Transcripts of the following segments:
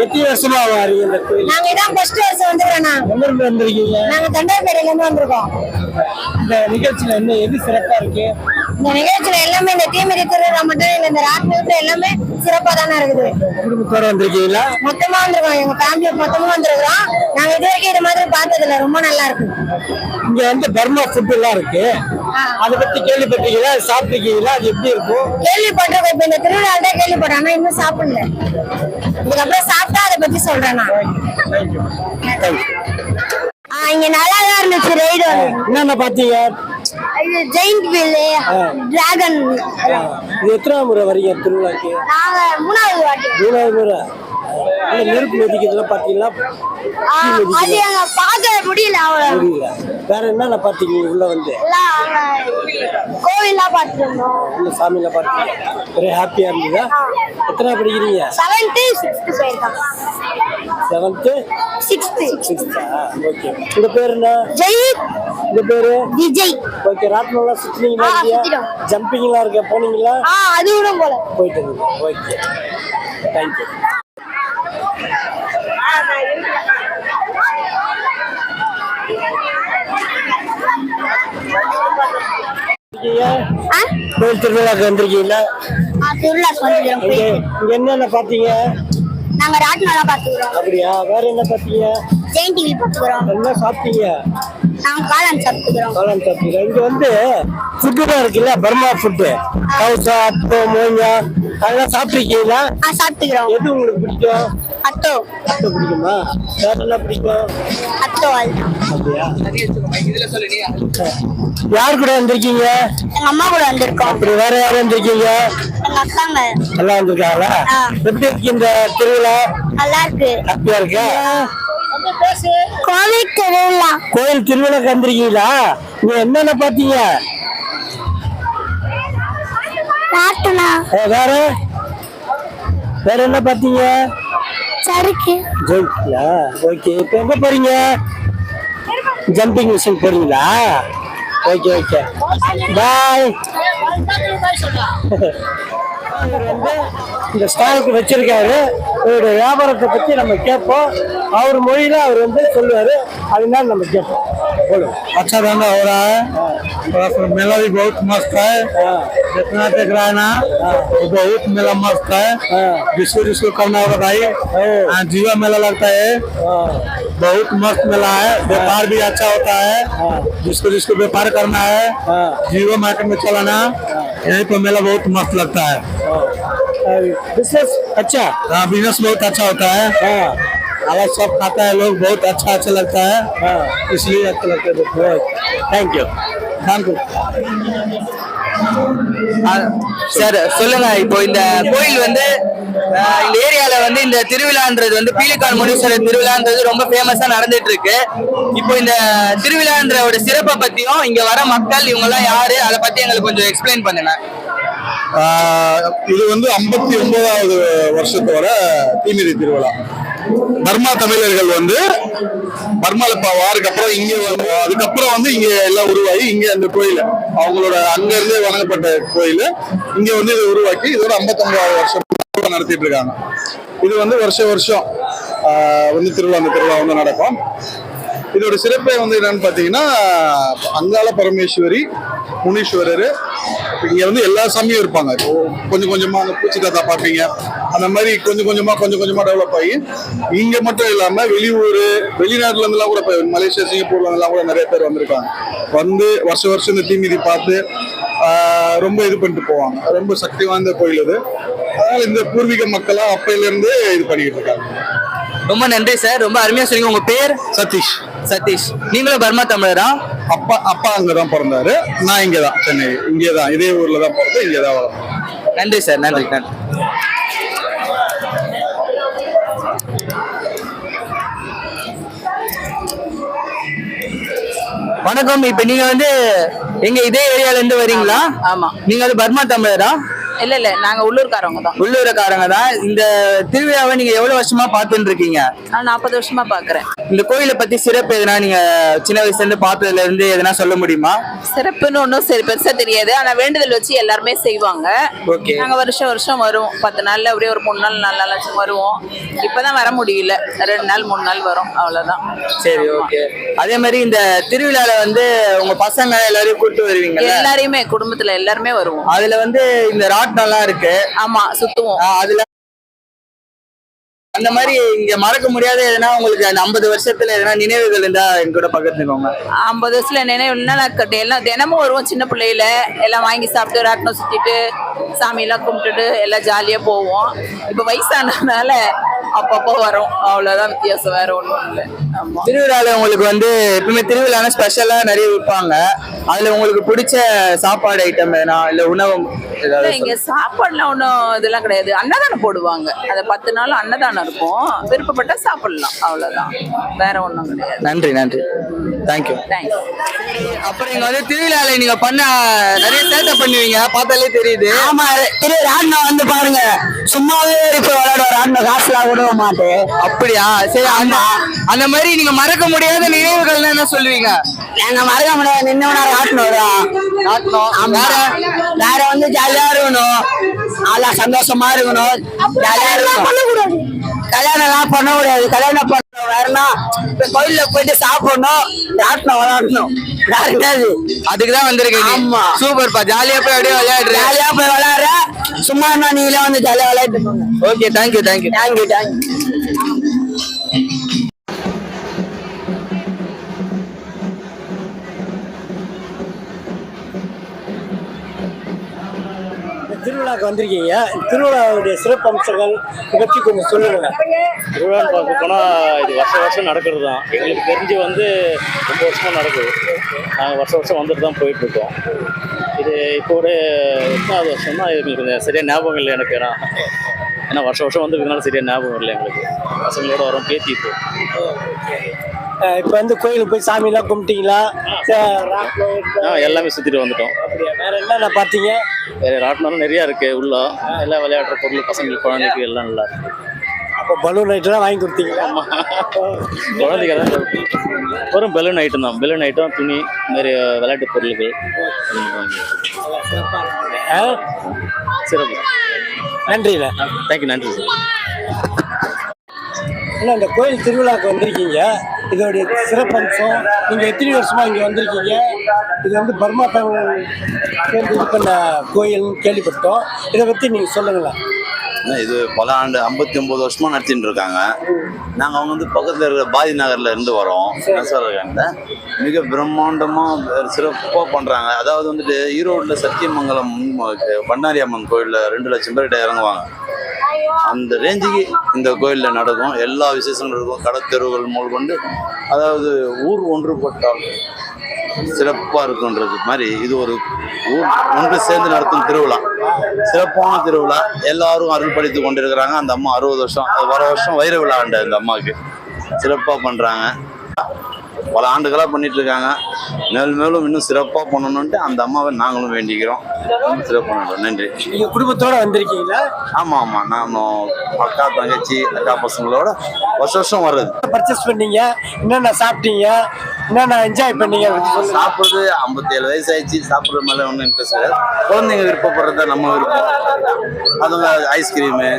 எத்தனை வருஷமா வாரீங்க இந்த கோயில்? நாங்க இதான் ஃபர்ஸ்ட் வருஷம் வந்துக்கிறோண்ணா எங்க இருந்து வந்திருக்கீங்க? நாங்க தண்டார்பேட்டையில இருந்து வந்திருக்கோம். இந்த நிகழ்ச்சியில என்ன எது சிறப்பா இருக்கு? இந்த நிகழ்ச்சியில எல்லாமே இந்த தீமிதி திருவிழா மட்டும் இல்ல இந்த ராட்னத்துல எல்லாமே சிறப்பா தானே இருக்குது. குடும்பத்தோட வந்திருக்கீங்களா? மொத்தமா வந்திருக்கோம். எங்க ஃபேமிலி மொத்தமா வந்திருக்கிறோம். நாங்க இது வரைக்கும் இது மாதிரி பார்த்தது இல்ல ரொம்ப நல்லா இருக்கு. இங்க வந்து பர்மா ஃபுட் எல்லாம் இருக்கு. அதை பத்தி கேள்விப்பட்டீங்களா சாப்பிட்டுருக்கீங்களா? அது எப்படி இருக்கும் கேள்விப்பட்டிருக்கோம். இப்ப இந்த திருவிழா தான் கேள்விப்பட்டேன் ஆனா இன்னும் சாப்பிடல. இதுக்கப்புறம் சாப்பிட்டா அதை பத்தி சொல்றேன் நான். ஆ, இங்க நல்லா தான் இருந்துச்சு. ரைடு என்னென்ன பாத்தீங்க ஜெயிண்ட் வீல் டிராகன் இது முறை வரீங்க திருவிழாக்கு நாங்க மூணாவது வாட்டி. மூணாவது முறை. நெருப்பு அது பார்க்க முடியல அவ்வளவு. புரியல வேற என்னென்ன பாத்தீங்க உள்ள வந்து? கோவில்லாம் பார்த்துட்டு இருந்தோம் உள்ள சாமியில பாத்தீங்க ஒரே ஹாப்பியா இருந்ததா? எத்தனை படிக்கிறீங்க? செவன்த்து சிக்ஸ்த்து போயிருக்காங்க செவன்த்து சிக்ஸ்த்து சிக்ஸ்த்தா ஓகே உங்க பேர் என்ன? ஜெய் உங்க பேரு? விஜய். ஓகே ராட்னம்லாம் சுத்துனீங்களா இல்லையா. ஜம்பிங்லாம் இருக்க? போனீங்களா? ஆ அது விடும் போல. போயிட்டு இருந்தீங்க ஓகே தேங்க்யூ கோயில் திருவிழாக்கு வந்திருக்கீங்களா? என்னென்ன பாத்தீங்க நாங்க ராட்னெல்லாம் பார்த்துக்கிறோம். அப்படியா? வேற என்ன பாத்தீங்க ஜெயின் டிவி பார்த்துக்கிறோம் என்ன சாப்பிட்டீங்க? நாங்க காளான் சாப்பிட்டுக்கிறோம். காளான் சாப்பிட்டீங்க இங்க வந்து ஃபுட்டு தான் இருக்குல்ல பர்மா ஃபுட்டு கவுசா அத்தோ மோஞ்சா அதெல்லாம் ஆ சாப்பிட்டுக்கிறோம். எது உங்களுக்கு பிடிக்கும்? அத்தோ. அத்தோ பிடிக்குமா? வேற என்ன பிடிக்கும்? அத்தோ அப்படியா? யார் கூட வந்திருக்கீங்க? எங்க அம்மா கூட வந்திருக்கோம். அப்படி வேற யாரும் வந்திருக்கீங்க? எங்க அக்காங்க. நல்லா வந்திருக்காங்களா. எப்படி இருக்கு இந்த திருவிழா? நல்லா இருக்கு. ஹாப்பியா இருக்கா? கோவில் திருவிழா. கோயில் திருவிழாக்கு வந்திருக்கீங்களா நீங்க என்னென்ன பாத்தீங்க வேற? வேற என்ன பாத்தீங்க சறுக்கு. ஜெயிங்களா ஓகே இப்போ எங்க போறீங்க? ஜம்பிங் மிஷின் போறீங்களா? Okay okay. பாய். இந்த ஸ்டாலுக்கு வச்சிருக்காரு இவருடைய வியாபாரத்தை பத்தி நம்ம கேட்போம் அவர் மொழியில அவர் வந்து சொல்லுவாரு அதனால நம்ம கேட்போம் बोलो अच्छा धंधा हो रहा है थोड़ा सा मेला भी बहुत मस्त है जितना देख रहा है ना वो बहुत मेला मस्त है जिसको जिसको करना है बताइए हाँ, जीवा मेला लगता है बहुत मस्त मेला है व्यापार भी अच्छा होता है जिसको जिसको व्यापार करना है जीरो मार्केट में चलाना यहीं पर मेला बहुत मस्त लगता है बिजनेस अच्छा हाँ बिजनेस बहुत अच्छा होता है हाँ अलग सब खाता है लोग बहुत अच्छा अच्छा लगता है इसलिए अच्छा लगता है thank you thank you sir சொல்லுங்க இப்போ இந்த கோயில் வந்து அஹ், இந்த ஏரியால வந்து இந்த திருவிழான்றது வந்து பீலிக்கால் முனீஸ்வரர் திருவிழான்றது ரொம்ப ஃபேமஸா நடந்துட்டு இருக்கு இப்போ இந்த திருவிழான்ற ஒரு சிறப்பை பத்தியும் இங்க வர மக்கள் இவங்க எல்லாம் யாரு அதை பத்தி எங்களுக்கு கொஞ்சம் எக்ஸ்பிளைன் பண்ணுங்க ஆஹ் இது வந்து ஐம்பத்தி ஒன்பதாவது வருஷத்தோட தீமிதி திருவிழா. பர்மா தமிழர்கள் வந்து பர்மால இப்ப வாருக்கு அப்புறம் இங்க வந்து அதுக்கப்புறம் வந்து இங்க எல்லாம் உருவாகி இங்க அந்த கோயில். அவங்களோட அங்க இருந்தே வணங்கப்பட்ட கோயில். இங்க வந்து இதை உருவாக்கி இதோட ஐம்பத்தொன்பதாவது வருஷம் நடத்திட்டு இருக்காங்க. இது வந்து வருஷம் வருஷம் வந்து திருவிழா அந்த திருவிழா வந்து நடக்கும். இதோட சிறப்பே வந்து என்னன்னு பாத்தீங்கன்னா அங்காள பரமேஸ்வரி முனீஸ்வரர். இங்க வந்து எல்லா சாமியும் இருப்பாங்க. கொஞ்சம் கொஞ்சமா அந்த பூச்சி தாத்தா பார்ப்பீங்க. அந்த மாதிரி கொஞ்சம் கொஞ்சமா கொஞ்சம் கொஞ்சமா டெவலப் ஆகி இங்க மட்டும் இல்லாம வெளியூர் வெளிநாட்டுல இருந்தெல்லாம் கூட இப்போ மலேசியா சிங்கப்பூர்ல இருந்தெல்லாம் கூட நிறைய பேர் வந்திருக்காங்க. வந்து வருஷம் வருஷம் இந்த தீமிதி பார்த்து ரொம்ப இது பண்ணிட்டு போவாங்க. ரொம்ப சக்தி வாய்ந்த கோயில் இது. அதனால இந்த பூர்வீக மக்களா அப்பையில இருந்தே இது பண்ணிட்டு இருக்காங்க. ரொம்ப நன்றி சார். ரொம்ப அருமையா சொன்னீங்க. உங்க பேர்? சதீஷ். சதீஷ். நீங்களும் பர்மா தமிழரா? அப்பா அப்பா அங்கதான் பிறந்தாரு. நான் இங்கதான் சென்னை. இங்கே தான் இதே ஊர்ல தான் பிறந்து இங்கே தான் வளர்ந்தேன். நன்றி சார் நன்றி நன்றி. வணக்கம். இப்ப நீங்க வந்து எங்க இதே ஏரியால இருந்து வரீங்களா? ஆமா நீங்க வந்து பர்மா தமிழரா? இல்ல இல்ல. நாங்க உள்ளூர்காரவங்க தான். உள்ளூரக்காரங்க தான். இந்த திருவிழாவை நீங்க எவ்வளவு வருஷமா பார்த்துட்டு இருக்கீங்க? நான் நாற்பது வருஷமா பாக்குறேன் இந்த கோயிலை பத்தி சிறப்பு எதுனா நீங்க சின்ன வயசுல இருந்து பார்த்ததுல இருந்து எதனா சொல்ல முடியுமா? சிறப்புன்னு ஒன்றும் சரி பெருசா தெரியாது. ஆனா வேண்டுதல் வச்சு எல்லாருமே செய்வாங்க. நாங்க வருஷம் வருஷம் வருவோம் பத்து நாள்ல அப்படியே ஒரு மூணு நாள் நாலு நாள் ஆச்சு வருவோம். இப்பதான் வர முடியல. ரெண்டு நாள் மூணு நாள் வரும். அவ்வளவுதான். சரி ஓகே. அதே மாதிரி இந்த திருவிழால வந்து உங்க பசங்க எல்லாரையும் கூட்டு வருவீங்கல்ல? எல்லாரையுமே குடும்பத்துல எல்லாருமே வருவோம். அதுல வந்து இந்த ராட்னம்லாம் இருக்கு. ஆமா சுத்துவோம். அதுல அந்த மாதிரி இங்க மறக்க முடியாத எதனா உங்களுக்கு அந்த ஐம்பது வருஷத்துல எதனா நினைவுகள் இருந்தா என் கூட பகிர்ந்துக்கோங்க. ஐம்பது வருஷத்துல நினைவுனா நான் எல்லாம் தினமும் வருவோம் சின்ன பிள்ளையில. எல்லாம் வாங்கி சாப்பிட்டு ராட்டினம் சுத்திட்டு சாமியெல்லாம் கும்பிட்டுட்டு எல்லாம் ஜாலியா போவோம். இப்ப வயசானதுனால அப்பப்போ வரோம். அவ்வளவுதான் வித்தியாசம் வேற ஒண்ணும் இல்லை. ஆமா. திருவிழால உங்களுக்கு வந்து எப்பவுமே திருவிழானா ஸ்பெஷலா நிறைய விற்பாங்க. அதுல உங்களுக்கு பிடிச்ச சாப்பாடு ஐட்டம் எதனா இல்ல உணவு ஏதாவது இங்க சாப்பாடுலாம் ஒண்ணும் இதெல்லாம் கிடையாது. அன்னதானம் போடுவாங்க. அத பத்து நாள் அன்னதானம் இருக்கும். விருப்பப்பட்டா சாப்பிடலாம். அவ்வளவுதான். வேற ஒண்ணும் கிடையாது. நன்றி நன்றி. தேங்க்யூ தேங்க்ஸ் அப்புறம் இங்க வந்து திருவிழால நீங்க பண்ண நிறைய சேட்டை பண்ணுவீங்க பார்த்தாலே தெரியுது. ஆமா திரு ராட்னம் வந்து பாருங்க சும்மாவே இப்ப விளையாடுற ராட்னம் காசுலாம் விட மாட்டேன் அப்படியா? சரி அந்த அந்த மாதிரி நீங்க மறக்க முடியாத நினைவுகள் என்ன சொல்லுவீங்க? நாங்க மறக்க முடியாது நின்னவனா வரும் ராட்டினம் வேற? வேற வந்து ஜாலியா இருக்கணும். நல்லா சந்தோஷமா இருக்கணும். ஜாலியா இருக்கணும். கல்யாணம் எல்லாம் பண்ண முடியாது. கல்யாணம் கோயில்ல போயிட்டு சாப்பிடணும். ராட்டினம் விளையாடணும் வேற என்னது? அதுக்கு தான் வந்திருக்கீங்க. ஆமா. ஜாலியா போய் அப்படியே விளையாடுறேன் ஜாலியா போய் விளையாடுற சும்மா நீங்களே வந்து ஜாலியா விளையாட்டு okay thank you thank you thank you thank you திருவிழாக்கு வந்திருக்கீங்க. திருவிழாவுடைய சிறப்பு அம்சங்கள் பற்றி கொஞ்சம் சொல்லுங்க. திருவிழான்னு பார்க்க போனால் இது வருஷம் வருஷம் நடக்கிறது தான் எங்களுக்கு தெரிஞ்சு வந்து ரொம்ப வருஷமாக நடக்குது. நாங்கள் வருஷம் வருஷம் வந்துட்டு தான் போயிட்டுருக்கோம். இது இப்போ ஒரு எத்தனாவது வருஷம்னா எங்களுக்கு கொஞ்சம் சரியாக ஞாபகம் இல்லை எனக்கு. ஏன்னா ஏன்னா வருஷம் வருஷம் வந்துருக்கனால சரியாக ஞாபகம் இல்லை எங்களுக்கு. பசங்களோட வரோம் பேத்தி இப்போ. இப்ப வந்து கோயிலுக்கு போய் சாமியெல்லாம் கும்பிட்டீங்களா? எல்லாமே சுற்றிட்டு வந்துட்டோம். அப்படியா வேற என்னென்ன பார்த்தீங்க? வேறு ராட்டினாலும் நிறையா இருக்குது உள்ள. எல்லாம் விளையாடுற பொருள் பசங்களுக்கு குழந்தைக்கு எல்லாம் நல்லா இருக்கு. அப்போ பலூன் ஐட்டம்லாம் வாங்கி கொடுத்தீங்களா? குழந்தைக்கு தான் வெறும் பெலூன் ஐட்டம் தான். பெலூன் ஐட்டம் துணி மாதிரி விளையாட்டு ஆ? சிறப்பு. நன்றிண்ணே தேங்க்யூ நன்றி சார் அண்ணா இந்த கோயில் திருவிழாக்கு வந்திருக்கீங்க. இதோடைய சிறப்பம்சம் நீங்கள் எத்தனை வருஷமா இங்கே வந்திருக்கீங்க? இது வந்து பர்மா சேர்ந்து இது பண்ண கோயில்னு கேள்விப்பட்டோம். இதை பற்றி நீங்கள் சொல்லுங்களேன். இது பல ஆண்டு ஐம்பத்தி ஒன்பது வருஷமா நடத்திட்டு இருக்காங்க. நாங்கள் அவங்க வந்து பக்கத்தில் இருக்கிற பாதி நகர்ல இருந்து வரோம். நெசவாளர்காண்ட மிக பிரம்மாண்டமா சிறப்பாக பண்றாங்க. அதாவது வந்துட்டு ஈரோட்டில் சத்தியமங்கலம் பண்ணாரி அம்மன் கோயிலில் ரெண்டு லட்சம் பேர்கிட்ட இறங்குவாங்க. அந்த ரேஞ்சுக்கு இந்த கோயிலில் நடக்கும். எல்லா விசேஷங்களும் இருக்கும். கடத்தெருவுகள் முதல் கொண்டு அதாவது ஊர் ஒன்றுபட்டால் சிறப்பாக இருக்குன்றது மாதிரி இது ஒரு ஊர் ஒன்று சேர்ந்து நடத்தும் திருவிழா. சிறப்பான திருவிழா. எல்லாரும் அருள் படித்து கொண்டிருக்கிறாங்க. அந்த அம்மா அறுபது வருஷம் அது வர வருஷம் வைர விழா அந்த அம்மாவுக்கு. சிறப்பாக பண்ணுறாங்க பல ஆண்டுகளாக பண்ணிட்டு இருக்காங்க மேலும் மேலும் இன்னும் சிறப்பாக பண்ணணுன்ட்டு அந்த அம்மாவை நாங்களும் வேண்டிக்கிறோம். சிறப்பாக பண்ணுறோம் நன்றி. நீங்கள் குடும்பத்தோட வந்திருக்கீங்களா? ஆமாம் ஆமாம் நானும் அக்கா தங்கச்சி அக்கா பசங்களோட வருஷம் வருஷம் வர்றது பர்ச்சேஸ் பண்ணீங்க? என்னென்ன சாப்பிட்டீங்க? என்னென்ன என்ஜாய் பண்ணீங்க. சாப்பிட்றது ஐம்பத்தேழு வயசு ஆயிடுச்சு சாப்பிட்றது மேலே ஒன்றும் இன்ட்ரெஸ்ட் கிடையாது குழந்தைங்க விருப்பப்படுறத நம்ம விருப்பம். அதுங்க ஐஸ்கிரீமு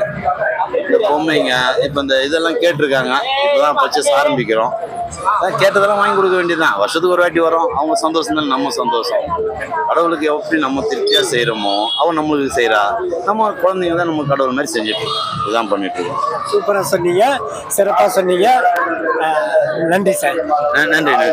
இந்த பொம்மைங்க இப்போ இந்த இதெல்லாம் கேட்டிருக்காங்க. இப்போதான் பர்ச்சேஸ் ஆரம்பிக்கிறோம். கேட்டதெல்லாம் வாங்கி கொடுக்க வேண்டியதுதான். வருஷத்துக்கு ஒரு வாட்டி வரோம். அவங்க சந்தோஷம் தான் நம்ம சந்தோஷம். கடவுளுக்கு எப்படி நம்ம திருப்தியாக செய்கிறோமோ அவன் நம்மளுக்கு செய்கிறா நம்ம குழந்தைங்க தான் நம்ம கடவுள் மாதிரி செஞ்சுட்டு. இதுதான் பண்ணிட்டு இருக்கோம். சூப்பராக சொன்னீங்க. சிறப்பாக சொன்னீங்க. நன்றி சார். நன்றி நன்றி.